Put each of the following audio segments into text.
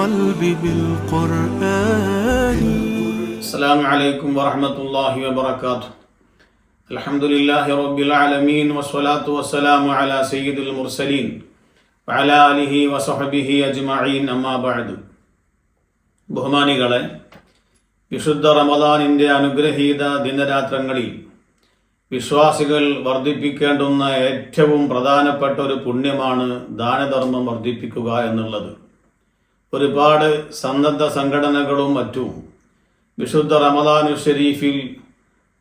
القلب بالقرآن السلام عليكم ورحمة الله وبركاته الحمد لله رب العالمين والصلاة والسلام على سيد المرسلين وعلى آله وصحبه أجمعين أما بعد ബഹുമാനികളെ വിശുദ്ധ റമദാനിൻ്റെ അനുഗ്രഹീത ദിനരാത്രങ്ങളിൽ വിശ്വാസികൾ വർദ്ധിപ്പിക്കേണ്ടുന്ന ഏറ്റവും പ്രധാനപ്പെട്ട ഒരു പുണ്യമാണ് ദാനധർമ്മം വർദ്ധിപ്പിക്കുക എന്നുള്ളത് ഒരുപാട് സന്നദ്ധ സംഘടനകളും മറ്റും വിശുദ്ധ റമദാനു ഷെരീഫിൽ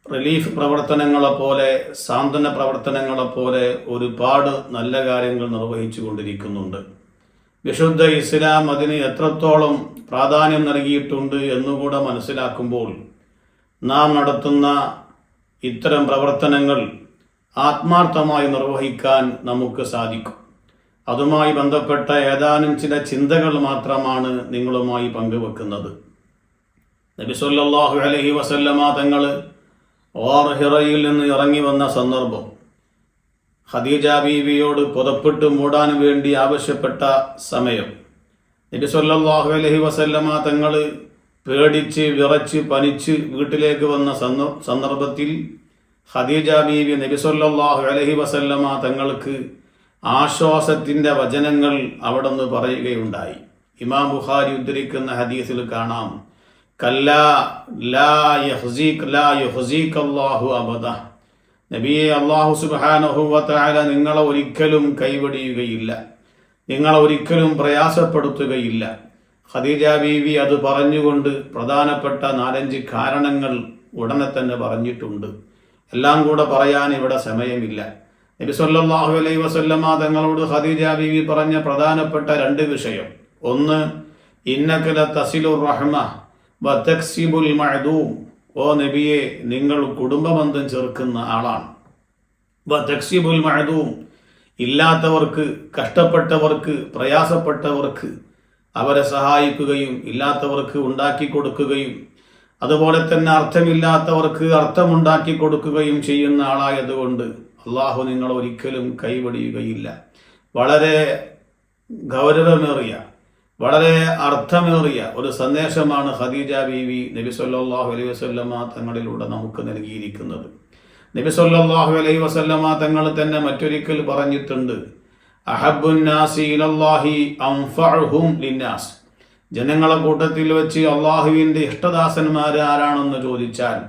റിലീഫ് പ്രവർത്തനങ്ങളെപ്പോലെ സാന്ത്വന പ്രവർത്തനങ്ങളെപ്പോലെ ഒരുപാട് നല്ല കാര്യങ്ങൾ നിർവഹിച്ചു കൊണ്ടിരിക്കുന്നുണ്ട്. വിശുദ്ധ ഇസ്ലാം അതിന് എത്രത്തോളം പ്രാധാന്യം നൽകിയിട്ടുണ്ട് എന്നുകൂടെ മനസ്സിലാക്കുമ്പോൾ നാം നടത്തുന്ന ഇത്തരം പ്രവർത്തനങ്ങൾ ആത്മാർത്ഥമായി നിർവഹിക്കാൻ നമുക്ക് സാധിക്കും. അതുമായി ബന്ധപ്പെട്ട ഏതാനും ചില ചിന്തകൾ മാത്രമാണ് നിങ്ങളുമായി പങ്കുവെക്കുന്നത്. നബി അലഹി വസല്ലമ തങ്ങൾ ഓർഹിറയിൽ നിന്ന് ഇറങ്ങി വന്ന സന്ദർഭം ഖദീജ ബീവിയോട് പുതപ്പിട്ട് മൂടാൻ വേണ്ടി ആവശ്യപ്പെട്ട സമയം. നബി അലഹി വസല്ലമ തങ്ങൾ പേടിച്ച് വിറച്ച് പനിച്ച് വീട്ടിലേക്ക് വന്ന സന്ദ- സന്ദർഭത്തിൽ ഖദീജ ബീവി നബി അലഹി അലൈഹി വസല്ലമ തങ്ങൾക്ക് ആശ്വാസത്തിന്റെ വചനങ്ങൾ അവിടെ നിന്ന് പറയുകയുണ്ടായി. ഇമാം ബുഖാരി ഉദ്ധരിക്കുന്ന ഹദീസിൽ കാണാം. ലാ ലാ അല്ലാഹു അബദ. നബിയെ അള്ളാഹു സുബ്ഹാനഹു വതആല നിങ്ങളെ ഒരിക്കലും കൈവടിയുകയില്ല. നിങ്ങളെ ഒരിക്കലും പ്രയാസപ്പെടുത്തുകയില്ല. ഖദീജ ബീവി അത് പറഞ്ഞുകൊണ്ട് പ്രധാനപ്പെട്ട നാലഞ്ച് കാരണങ്ങൾ ഉടനെ തന്നെ പറഞ്ഞിട്ടുണ്ട്. എല്ലാം കൂടെ പറയാൻ ഇവിടെ സമയമില്ല. നബി സല്ലല്ലാഹു അലൈഹി വസല്ലമ തങ്ങളോട് ഖദീജ ബീവി പറഞ്ഞ പ്രധാനപ്പെട്ട രണ്ട് വിഷയം. ഒന്ന് ഇന്നക്കല തസിലുർ റഹ്മ വതക്സിബുൽ തക്സിബുൽ മഅദൂം. ഓ നബിയെ നിങ്ങൾ കുടുംബബന്ധം ചേർക്കുന്ന ആളാണ്. വതക്സിബുൽ തക്സിബുൽ മഅദൂം ഇല്ലാത്തവർക്ക് കഷ്ടപ്പെട്ടവർക്ക് പ്രയാസപ്പെട്ടവർക്ക് അവരെ സഹായിക്കുകയും ഇല്ലാത്തവർക്ക് ഉണ്ടാക്കി കൊടുക്കുകയും അതുപോലെ തന്നെ അർത്ഥമില്ലാത്തവർക്ക് അർത്ഥമുണ്ടാക്കി കൊടുക്കുകയും ചെയ്യുന്ന ആളായതുകൊണ്ട് അള്ളാഹു നിങ്ങൾ ഒരിക്കലും കൈവടിയുകയില്ല. വളരെ ഗൗരവമേറിയ വളരെ അർത്ഥമേറിയ ഒരു സന്ദേശമാണ് ഖദീജ ബീവി നബി സല്ലാഹു അലൈഹി വസല്ലമ തങ്ങളിലൂടെ നമുക്ക് നൽകിയിരിക്കുന്നത്. നബി സല്ലാഹു അലൈഹി വസല്ലമ തങ്ങൾ തന്നെ മറ്റൊരിക്കൽ പറഞ്ഞിട്ടുണ്ട്. ലിന്നാസ്. ജനങ്ങളെ കൂട്ടത്തിൽ വെച്ച് അള്ളാഹുവിന്റെ ഇഷ്ടദാസന്മാർ ആരാണെന്ന് ചോദിച്ചാൽ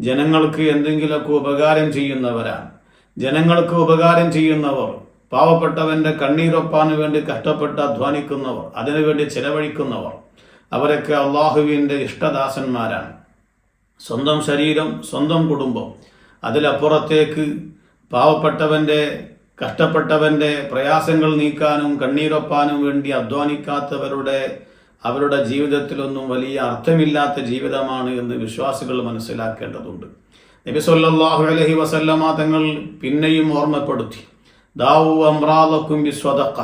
ജനങ്ങൾക്ക് എന്തെങ്കിലുമൊക്കെ ഉപകാരം ചെയ്യുന്നവരാണ്. ജനങ്ങൾക്ക് ഉപകാരം ചെയ്യുന്നവർ പാവപ്പെട്ടവന്റെ കണ്ണീരൊപ്പാന് വേണ്ടി കഷ്ടപ്പെട്ട് അധ്വാനിക്കുന്നവർ അതിനുവേണ്ടി ചെലവഴിക്കുന്നവർ അവരൊക്കെ അള്ളാഹുവിന്റെ ഇഷ്ടദാസന്മാരാണ്. സ്വന്തം ശരീരം സ്വന്തം കുടുംബം അതിലപ്പുറത്തേക്ക് പാവപ്പെട്ടവന്റെ കഷ്ടപ്പെട്ടവന്റെ പ്രയാസങ്ങൾ നീക്കാനും കണ്ണീരൊപ്പാനും വേണ്ടി അധ്വാനിക്കാത്തവരുടെ അവരുടെ ജീവിതത്തിലൊന്നും വലിയ അർത്ഥമില്ലാത്ത ജീവിതമാണ് എന്ന് വിശ്വാസികൾ മനസ്സിലാക്കേണ്ടതുണ്ട്. നബി സല്ലല്ലാഹു അലൈഹി വസല്ലമ തങ്ങൾ പിന്നെയും ഓർമ്മപ്പെടുത്തി. ദാവു അമ്രാദക്കും ബി സ്വതക്ക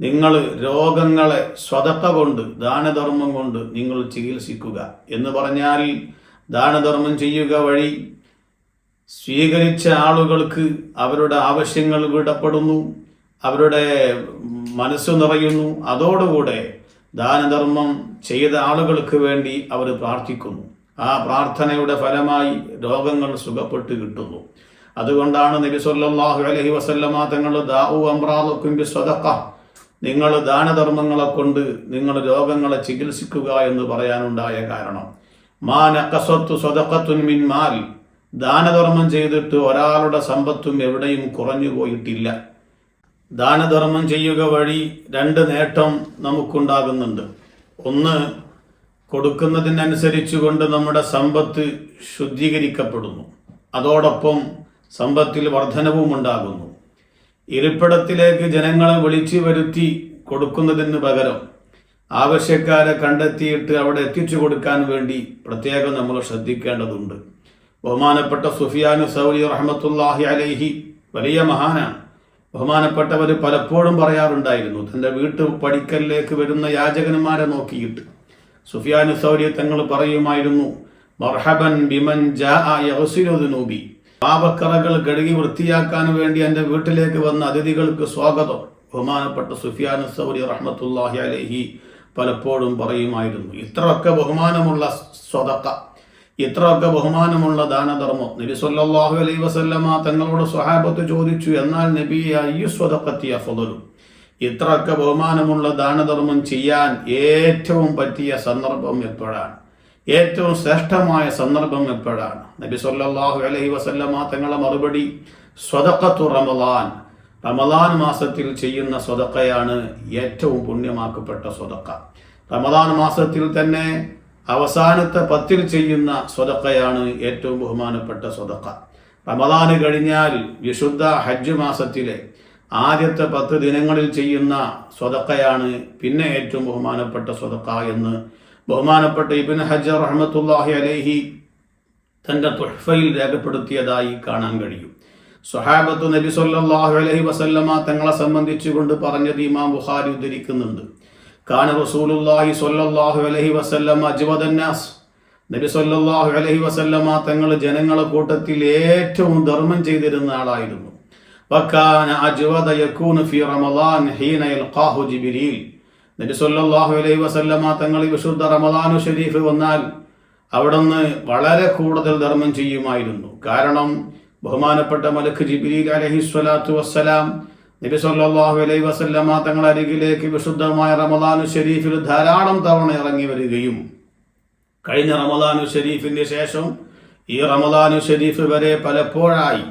നിങ്ങൾ രോഗങ്ങളെ സ്വതക്ക കൊണ്ട് ദാനധർമ്മം കൊണ്ട് നിങ്ങൾ ചികിത്സിക്കുക എന്ന് പറഞ്ഞാൽ ദാനധർമ്മം ചെയ്യുക വഴി സ്വീകരിച്ച ആളുകൾക്ക് അവരുടെ ആവശ്യങ്ങൾ വിടപ്പെടുന്നു അവരുടെ മനസ്സ് നിറയുന്നു. അതോടുകൂടെ ദാനധർമ്മം ചെയ്ത ആളുകൾക്ക് വേണ്ടി അവർ പ്രാർത്ഥിക്കുന്നു. ആ പ്രാർത്ഥനയുടെ ഫലമായി രോഗങ്ങൾ സുഖപ്പെട്ട് കിട്ടുന്നു. അതുകൊണ്ടാണ് നബി സല്ലല്ലാഹു അലൈഹി വസല്ലമ തങ്ങൾ ദാവു അമ്രാദുക്കും ബി സ്വതക്ക നിങ്ങൾ ദാനധർമ്മങ്ങളെ കൊണ്ട് നിങ്ങൾ രോഗങ്ങളെ ചികിത്സിക്കുക എന്ന് പറയാനുണ്ടായ കാരണം. മാ നഖസത്തു സ്വതക്കത്തുൻ മിൻ മാൽ ദാനധർമ്മം ചെയ്തിട്ട് ഒരാളുടെ സമ്പത്തും എവിടെയും കുറഞ്ഞു പോയിട്ടില്ല. ദാനധർമ്മം ചെയ്യുക വഴി രണ്ട് നേട്ടം നമുക്കുണ്ടാകുന്നുണ്ട്. ഒന്ന് കൊടുക്കുന്നതിനനുസരിച്ച് കൊണ്ട് നമ്മുടെ സമ്പത്ത് ശുദ്ധീകരിക്കപ്പെടുന്നു. അതോടൊപ്പം സമ്പത്തിൽ വർധനവും ഉണ്ടാകുന്നു. ഇരിപ്പിടത്തിലേക്ക് ജനങ്ങളെ വിളിച്ചു വരുത്തി കൊടുക്കുന്നതിന് പകരം ആവശ്യക്കാരെ കണ്ടെത്തിയിട്ട് അവിടെ എത്തിച്ചു കൊടുക്കാൻ വേണ്ടി പ്രത്യേകം നമ്മൾ ശ്രദ്ധിക്കേണ്ടതുണ്ട്. ബഹുമാനപ്പെട്ട സുഫിയാനു സൗരി റഹമത്തുല്ലാഹി അലൈഹി വലിയ മഹാനാണ്. ബഹുമാനപ്പെട്ടവർ പലപ്പോഴും പറയാറുണ്ടായിരുന്നു തന്റെ വീട്ടു പടിക്കലിലേക്ക് വരുന്ന യാചകന്മാരെ നോക്കിയിട്ട് സുഫിയാനു സൗരി തങ്ങൾ പറയുമായിരുന്നു മർഹബൻ ബിമൻ ജാഅൂബി പാപക്കറകൾ കഴുകി വൃത്തിയാക്കാൻ വേണ്ടി എന്റെ വീട്ടിലേക്ക് വന്ന അതിഥികൾക്ക് സ്വാഗതം. ബഹുമാനപ്പെട്ട സുഫിയാനു സൗരി റഹ്മത്തുല്ലാഹി അലഹി പലപ്പോഴും പറയുമായിരുന്നു ഇത്രയൊക്കെ ബഹുമാനമുള്ള സ്വതക്ക ഇത്രയൊക്കെ ബഹുമാനമുള്ള ദാനധർമ്മം. നബി സല്ലാഹു അലൈഹി വസല്ലമ തങ്ങളോട് സ്വഹാബത്ത് ചോദിച്ചു എന്നാൽ നബി അയ്യു സ്വതക്കത്തിയ അഫദലു ഇത്രയൊക്കെ ബഹുമാനമുള്ള ദാനധർമ്മം ചെയ്യാൻ ഏറ്റവും പറ്റിയ സന്ദർഭം എപ്പോഴാണ്? ഏറ്റവും ശ്രേഷ്ഠമായ സന്ദർഭം എപ്പോഴാണ്? നബി സല്ലല്ലാഹു അലൈഹി വസല്ലമ തങ്ങളെ മറുപടി സ്വതക്കത്തു റമദാൻ. റമദാൻ മാസത്തിൽ ചെയ്യുന്ന സ്വതക്കയാണ് ഏറ്റവും പുണ്യമാക്കപ്പെട്ട സ്വതക്ക റമദാൻ മാസത്തിൽ തന്നെ അവസാനത്തെ പത്തിൽ ചെയ്യുന്ന സ്വതക്കയാണ് ഏറ്റവും ബഹുമാനപ്പെട്ട സ്വതക്ക റമദാന് കഴിഞ്ഞാൽ വിശുദ്ധ ഹജ്ജ് മാസത്തിലെ ആദ്യത്തെ പത്ത് ദിനങ്ങളിൽ ചെയ്യുന്ന സ്വതക്കയാണ് പിന്നെ ഏറ്റവും ബഹുമാനപ്പെട്ട സ്വതക്ക എന്ന് ബഹുമാനപ്പെട്ട ഇബിൻ ഹജർ റഹ്മത്തുല്ലാഹി അലേഹി തന്റെ തുഹഫയിൽ രേഖപ്പെടുത്തിയതായി കാണാൻ കഴിയും. സ്വഹാബത്ത് നബി സല്ലാഹു അലഹി വസല്ലമ തങ്ങളെ സംബന്ധിച്ചുകൊണ്ട് പറഞ്ഞത് ഇമാം ബുഖാരി ഉദ്ധരിക്കുന്നുണ്ട്. കാന റസൂലുല്ലാഹി സ്വല്ലല്ലാഹു അലഹി വസല്ലമ അജ്വദന്നാസ് നബി സല്ലാഹു അലഹി വസല്ലമ തങ്ങൾ ജനങ്ങളെ കൂട്ടത്തിൽ ഏറ്റവും ധർമ്മം ചെയ്തിരുന്ന ആളായിരുന്നു. വക്കാന അജ്വദ യകൂന ഫി റമളാൻ ഹീന യൽഖാഹു ജിബ്രീൽ നബി സല്ലല്ലാഹു അലൈഹി വസല്ലമ തങ്ങൾ വിശുദ്ധ റമളാനു ഷരീഫ് വന്നാൽ അവിടുന്ന് വളരെ കൂടുതൽ ധർമ്മം ചെയ്യുമായിരുന്നു. കാരണം ബഹുമാനപ്പെട്ട മലക്ക് ജിബ്രീൽ അലഹി സ്വലാത്തു വസ്സലാം നബി സല്ലല്ലാഹു അലൈഹി വസല്ലമ തങ്ങൾ അരികിലേക്ക് വിശുദ്ധമായ റമദാനു ഷരീഫിൽ ധാരാളം തവണ ഇറങ്ങി വരികയും കഴിഞ്ഞ റമദാനു ഷരീഫിന്റെ ശേഷം ഈ റമദാനു ഷരീഫ് വരെ പലപ്പോഴായി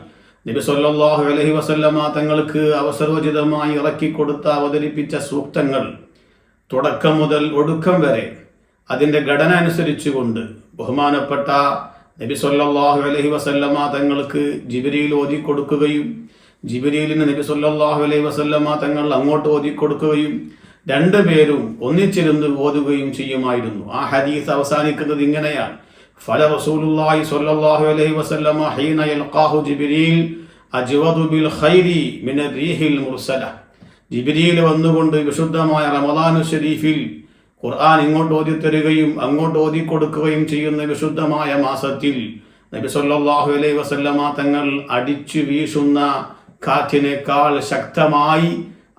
നബി സല്ലല്ലാഹു അലൈഹി വസല്ലമ തങ്ങൾക്ക് അവസരോചിതമായി ഇറക്കി കൊടുത്ത അവതരിപ്പിച്ച സൂക്തങ്ങൾ തുടക്കം മുതൽ ഒടുക്കം വരെ അതിന്റെ ഘടന അനുസരിച്ചുകൊണ്ട് ബഹുമാനപ്പെട്ട നബി സല്ലല്ലാഹു അലൈഹി വസല്ലമ തങ്ങൾക്ക് ജിബിരിയിൽ ഓതി കൊടുക്കുകയും ജിബിരിയിലിന് നബി സല്ലല്ലാഹു അലൈഹി വസല്ലമ തങ്ങൾ അങ്ങോട്ട് ഓതി കൊടുക്കുകയും രണ്ടുപേരും ഒന്നിച്ചിരുന്ന് ഓതുകയും ചെയ്യുമായിരുന്നു. ആ ഹദീസ് അവസാനിക്കുന്നത് ഇങ്ങനെയാണ്. ഫല റസൂലുള്ളാഹി സ്വല്ലല്ലാഹു അലൈഹി عليه ഹീന യൽഖാഹു ജിബ്രീൽ جبريل ബിൽ ഖൈരി മിന റീഹിൽ മുർസല. ജിബ്രീൽ വന്നുകൊണ്ട് വിശുദ്ധമായ റമദാനു ഷെരീഫിൽ ഖുർആൻ ഇങ്ങോട്ട് ഓതിത്തരുകയും അങ്ങോട്ട് ഓതി കൊടുക്കുകയും ചെയ്യുന്ന വിശുദ്ധമായ മാസത്തിൽ നബി സല്ലല്ലാഹു അലൈഹി വസല്ലമ തങ്ങൾ അടിച്ചു വീശുന്ന കാറ്റിനേക്കാൾ ശക്തമായി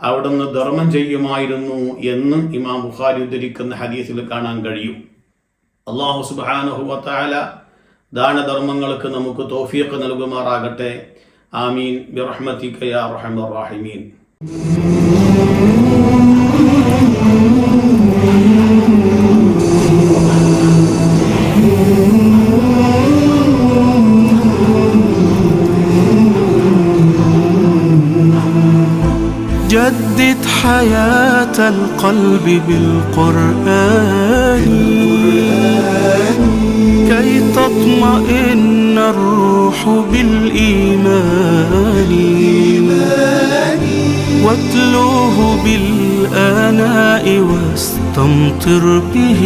അവിടുന്ന് ധർമ്മം ചെയ്യുമായിരുന്നു എന്ന് ഇമാം ബുഖാരി ഉദ്ധരിക്കുന്ന ഹദീസിൽ കാണാൻ കഴിയും. അള്ളാഹു സുബ്ഹാനഹു വതആല ദാനധർമ്മങ്ങൾക്ക് നമുക്ക് തോഫീഖ് നൽകുമാറാകട്ടെ ആമീൻ ബിറഹ്മതിക യാ റഹ്മർ റഹീമീൻ جدد حياة القلب بالقرآن كي تطمئن الروح بالإيمان. واتلوه بالآناء واستمطر به.